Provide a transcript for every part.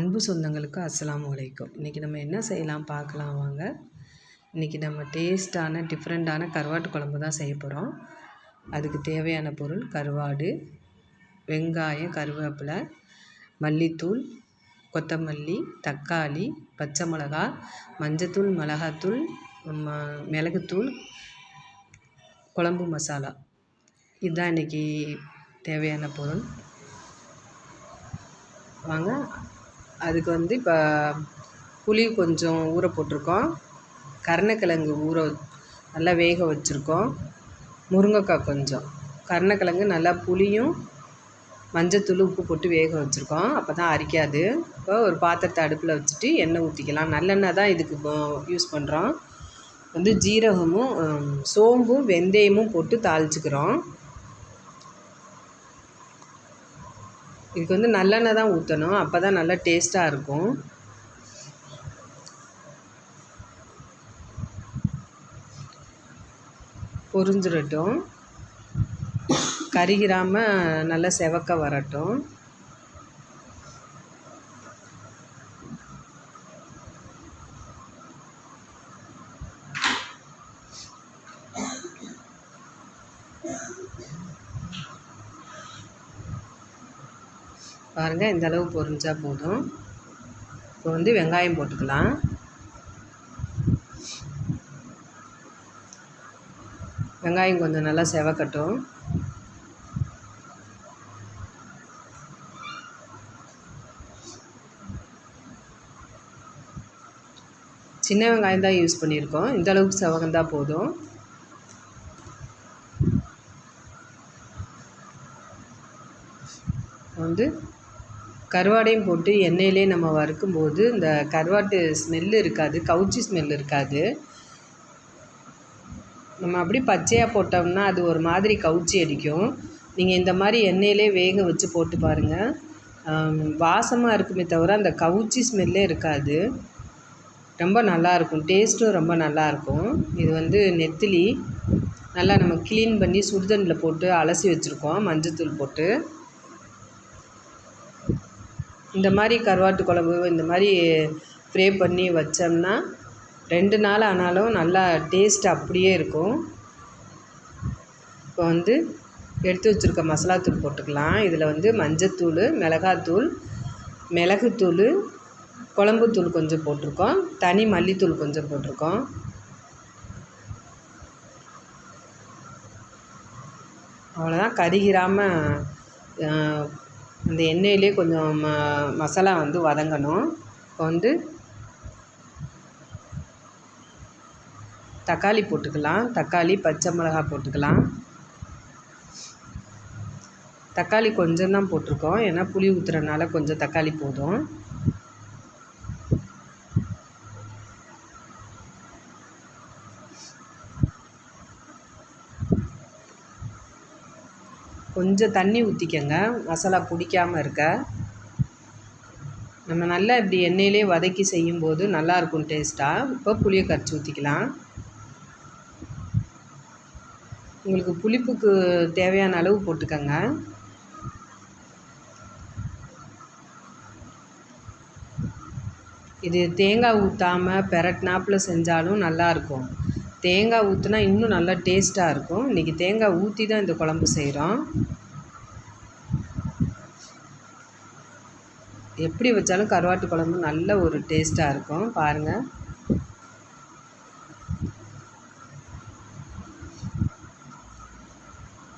அன்பு சொந்தங்களுக்கு அஸ்லாம் வலைக்கும் இன்றைக்கி நம்ம என்ன செய்யலாம் பார்க்கலாம் வாங்க. இன்றைக்கி நம்ம டேஸ்ட்டான டிஃப்ரெண்ட்டான கருவாட்டு குழம்பு தான் செய்ய போகிறோம் அதுக்கு தேவையான பொருள் கருவாடு வெங்காயம் கருவேப்பிலை மல்லித்தூள் கொத்தமல்லி தக்காளி பச்சை மிளகா மஞ்சத்தூள் மிளகாத்தூள் மிளகுத்தூள் குழம்பு மசாலா. இதுதான் இன்றைக்கி தேவையான பொருள். வாங்க அதுக்கு வந்து இப்போ புளி கொஞ்சம் ஊற போட்டிருக்கோம். கருணக்கிழங்கு ஊற நல்லா வேக வச்சுருக்கோம். முருங்கைக்காய் கொஞ்சம். கருணக்கிழங்கு நல்லா புளியும் மஞ்சத்தூள் உப்பு போட்டு வேக வச்சுருக்கோம். அப்போ தான் அரிக்காது. இப்போ ஒரு பாத்திரத்தை அடுப்பில் வச்சுட்டு எண்ணெய் ஊற்றிக்கலாம் நல்லெண்ணெய் தான் இதுக்கு யூஸ் பண்ணுறோம் வந்து ஜீரகமும் சோம்பும் வெந்தயமும் போட்டு தாளிச்சுக்கிறோம். இதுக்கு வந்து நல்லெண்ணெய் தான் ஊற்றணும் அப்போ தான் நல்லா டேஸ்ட்டாக இருக்கும். பொரிஞ்சிடட்டும். கருகிராமல் நல்லா செவக்க வரட்டும். பாருங்கள் இந்த அளவு பொரிஞ்சா போதும். இப்போ வந்து வெங்காயம் போட்டுக்கலாம். வெங்காயம் கொஞ்சம் நல்லா செவக்கட்டும். சின்ன வெங்காயம் தான் யூஸ் பண்ணியிருக்கோம். இந்த அளவுக்கு செவகந்தான் போதும். வந்து கருவாடையும் போட்டு எண்ணெயிலே நம்ம வறுக்கும்போது இந்த கருவாட்டு ஸ்மெல்லு இருக்காது கவுச்சி ஸ்மெல் இருக்காது. நம்ம அப்படி பச்சையாக போட்டோம்னா அது ஒரு மாதிரி கவுச்சி அடிக்கும். நீங்கள் இந்த மாதிரி எண்ணெயிலே வேக வச்சு போட்டு பாருங்கள் வாசமாக இருக்குமே தவிர அந்த கவுச்சி ஸ்மெல்லே இருக்காது. ரொம்ப நல்லாயிருக்கும் டேஸ்ட்டும் ரொம்ப நல்லாயிருக்கும் இது வந்து நெத்திலி நல்லா நம்ம க்ளீன் பண்ணி சுடுதண்ணில் போட்டு அலசி வச்சுருக்கோம் மஞ்சத்தூள் போட்டு. இந்த மாதிரி கருவாட்டு குழம்பு இந்த மாதிரி ஃப்ரை பண்ணி வச்சோம்னா ரெண்டு நாள் ஆனாலும் நல்லா டேஸ்ட் அப்படியே இருக்கும். இப்போ வந்து எடுத்து வச்சுருக்க மசாலாத்தூள் போட்டுக்கலாம். இதில் வந்து மஞ்சத்தூள் மிளகாத்தூள் மிளகுத்தூள் குழம்புத்தூள் கொஞ்சம் போட்டிருக்கோம். தனி மல்லித்தூள் கொஞ்சம் போட்டிருக்கோம். அவ்வளோதான் கருகிராமல் அந்த எண்ணெயிலே கொஞ்சம் ம மசாலா வந்து வதங்கணும். இப்போ வந்து தக்காளி போட்டுக்கலாம். தக்காளி பச்சை மிளகா போட்டுக்கலாம். தக்காளி கொஞ்சம் தான் போட்டிருக்கோம். ஏன்னா புளி ஊற்றுறனால கொஞ்சம் தக்காளி போதும். கொஞ்சம் தண்ணி ஊற்றிக்கங்க மசாலா பிடிக்காமல் இருக்க. நம்ம நல்லா இப்படி எண்ணெயிலே வதக்கி செய்யும்போது நல்லாயிருக்கும் டேஸ்ட்டாக இப்போ புளியை கரைச்சி ஊற்றிக்கலாம் உங்களுக்கு புளிப்புக்கு தேவையான அளவு போட்டுக்கோங்க. இது தேங்காய் ஊற்றாமல் பெரட்னாப்பில் செஞ்சாலும் நல்லாயிருக்கும். தேங்காய் ஊற்றுனா இன்னும் நல்லா டேஸ்ட்டாக இருக்கும். இன்றைக்கி தேங்காய் ஊற்றி தான் இந்த குழம்பு செய்கிறோம் எப்படி வச்சாலும் கருவாட்டு குழம்பு நல்ல ஒரு டேஸ்ட்டாக இருக்கும். பாருங்கள்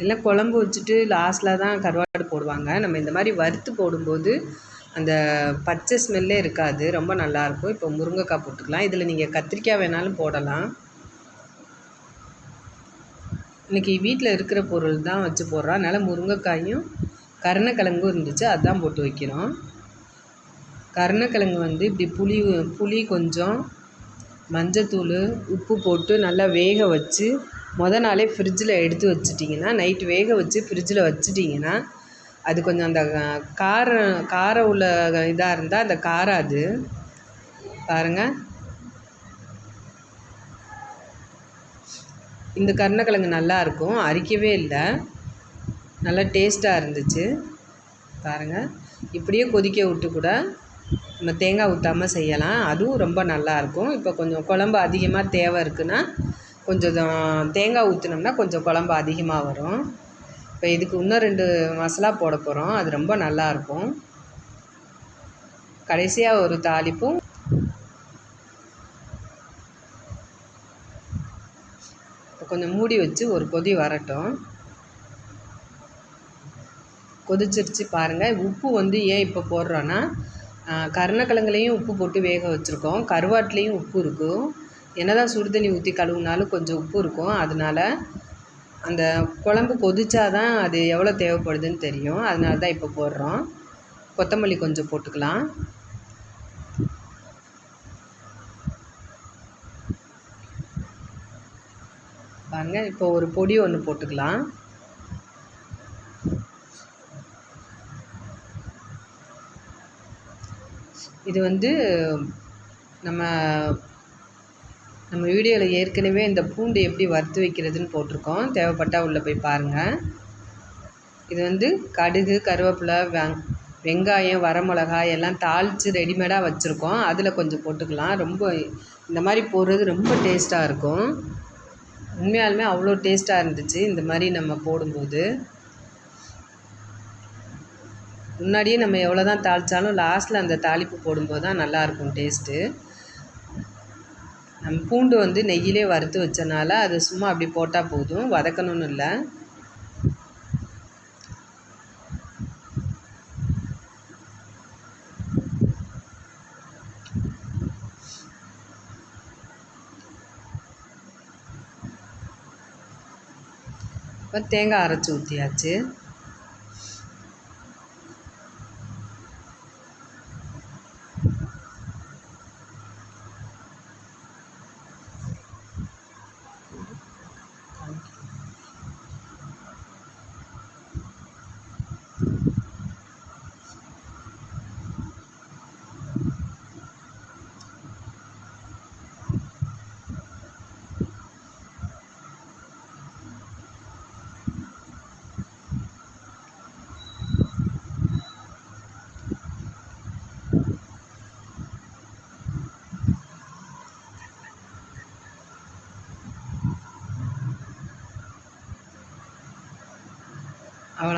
இல்லை குழம்பு வச்சுட்டு லாஸ்ட்டில் தான் கருவாடு போடுவாங்க. நம்ம இந்த மாதிரி வறுத்து போடும்போது அந்த பச்சை ஸ்மெல்லே இருக்காது. ரொம்ப நல்லாயிருக்கும் இப்போ முருங்கைக்காய் போட்டுக்கலாம். இதில் நீங்கள் கத்திரிக்காய் வேணாலும் போடலாம். இன்றைக்கி வீட்டில் இருக்கிற பொருள் தான் வச்சு போடுறோம் அதனால் முருங்கைக்காயும் கருணக்கிழங்கும் இருந்துச்சு. அதுதான் போட்டு வைக்கிறோம். கருணக்கிழங்கு வந்து இப்படி புளி புளி கொஞ்சம் மஞ்சத்தூள் உப்பு போட்டு நல்லா வேக வச்சு மொதல் நாளே ஃப்ரிட்ஜில் எடுத்து வச்சிட்டிங்கன்னா நைட்டு வேக வச்சு ஃப்ரிட்ஜில் வச்சிட்டிங்கன்னா அது கொஞ்சம் அந்த காரம் காரம் உள்ள இதாக இருந்தால் அந்த காரம் அது. பாருங்கள் இந்த கருணக்கிழங்கு நல்லாயிருக்கும். அரிக்கவே இல்லை. நல்லா டேஸ்ட்டாக இருந்துச்சு. பாருங்கள் இப்படியே கொதிக்க விட்டு கூட நம்ம தேங்காய் ஊற்றாமல் செய்யலாம். அதுவும் ரொம்ப நல்லாயிருக்கும். இப்போ கொஞ்சம் குழம்பு அதிகமாக தேவை இருக்குன்னா கொஞ்சம் தேங்காய் ஊற்றினோம்னா கொஞ்சம் குழம்பு அதிகமாக வரும். இப்போ இதுக்கு இன்னும் ரெண்டு மசாலா போட போகிறோம் அது ரொம்ப நல்லாயிருக்கும். கடைசியாக ஒரு தாளிப்பும் கொஞ்சம் மூடி வச்சு ஒரு கொதி வரட்டும். கொதிச்சிருச்சு பாருங்கள் உப்பு வந்து ஏன் இப்போ போடுறோன்னா கருணக்கிழங்குலேயும் உப்பு போட்டு வேக வச்சுருக்கோம். கருவாட்டிலையும் உப்பு இருக்கும் என்ன தான் சுடு தண்ணி ஊற்றி கழுவுனாலும் கொஞ்சம் உப்பு இருக்கும். அதனால அந்த குழம்பு கொதிச்சா தான் அது எவ்வளோ தேவைப்படுதுன்னு தெரியும். அதனால தான் இப்போ போடுறோம். கொத்தமல்லி கொஞ்சம் போட்டுக்கலாம். பாருங்கள் இப்போ ஒரு பொடி ஒன்று போட்டுக்கலாம். இது வந்து நம்ம நம்ம வீடியோவில் ஏற்கனவே இந்த பூண்டு எப்படி வறுத்து வைக்கிறதுன்னு போட்டிருக்கோம். தேவைப்பட்டால் உள்ளே போய் பாருங்கள் இது வந்து கடுகு கருவேப்பிலை வெங் வெங்காயம் வரமிளகாய் எல்லாம் தாளித்து ரெடிமேடாக வச்சுருக்கோம். அதில் கொஞ்சம் போட்டுக்கலாம். ரொம்ப இந்த மாதிரி போடுறது ரொம்ப டேஸ்ட்டாக இருக்கும். உண்மையாலுமே அவ்வளோ டேஸ்ட்டாக இருந்துச்சு. இந்த மாதிரி நம்ம போடும்போது. முன்னாடியே நம்ம எவ்வளோ தான் தாளித்தாலும் லாஸ்ட்டில் அந்த தாளிப்பு போடும்போது தான் நல்லாயிருக்கும் டேஸ்ட்டு. நம்ம பூண்டு வந்து நெய்யிலே வறுத்து வச்சனால அது சும்மா அப்படி போட்டால் போதும். வதக்கணும்னு இல்லை. அப்புறம் தேங்காய் அரைச்சி ஊற்றியாச்சு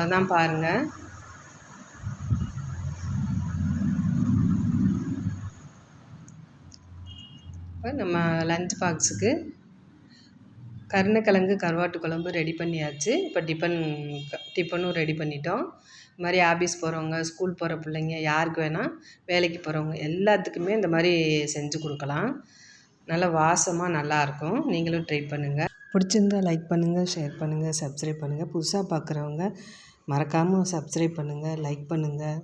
அவ்வளோதான் பாருங்கள் இப்போ நம்ம லஞ்ச் பாக்ஸுக்கு கருணக்கிழங்கு கருவாட்டு குழம்பு ரெடி பண்ணியாச்சு. இப்போ டிஃபன் டிஃபனும் ரெடி பண்ணிட்டோம். இது மாதிரி ஆஃபீஸ் போகிறவங்க ஸ்கூல் போகிற பிள்ளைங்க யாருக்கு வேணால் வேலைக்கு போகிறவங்க எல்லாத்துக்குமே இந்த மாதிரி செஞ்சு கொடுக்கலாம். நல்லா வாசமாக நல்லாயிருக்கும் நீங்களும் ட்ரை பண்ணுங்கள் பிடிச்சிருந்தா லைக் பண்ணுங்கள் ஷேர் பண்ணுங்கள் சப்ஸ்கிரைப் பண்ணுங்கள் புதுசாக பார்க்குறவங்க மறக்காமல் சப்ஸ்கிரைப் பண்ணுங்கள் லைக் பண்ணுங்கள்